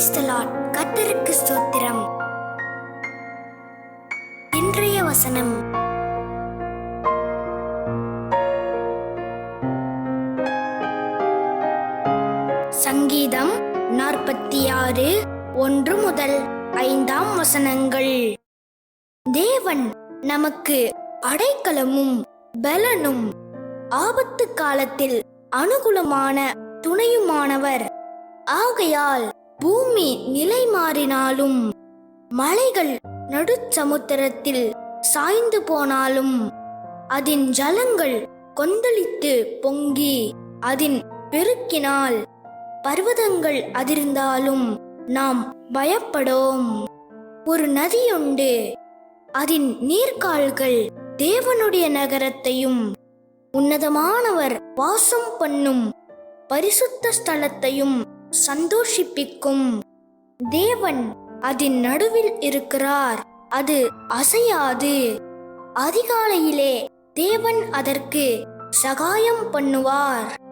கத்தருக்கு ஸ்தோத்திரம். இன்றைய வசனம். சங்கீதம் நாற்பத்தி ஆறு ஒன்று முதல் ஐந்தாம் வசனங்கள். தேவன் நமக்கு அடைக்கலமும் பலனும் ஆபத்து காலத்தில் அனுகூலமான துணையுமானவர். ஆகையால் பூமி நிலை மாறினாலும் மலைகள் நடுச்சமுத்திரத்தில் சாய்ந்து போனாலும் அதன் ஜலங்கள் கொந்தளித்து பொங்கி அதன் பெருக்கினால் பர்வதங்கள் அதிர்ந்தாலும் நாம் பயப்படோம். ஒரு நதியுண்டு அதன் நீர்கால்கள் தேவனுடைய நகரத்தையும் உன்னதமானவர் வாசம் பண்ணும் பரிசுத்த ஸ்தலத்தையும் சந்தோஷிப்பிக்கும். தேவன் அதன் நடுவில் இருக்கிறார். அது அசையாது. அதிகாலையிலே தேவன் அதற்கு சகாயம் பண்ணுவார்.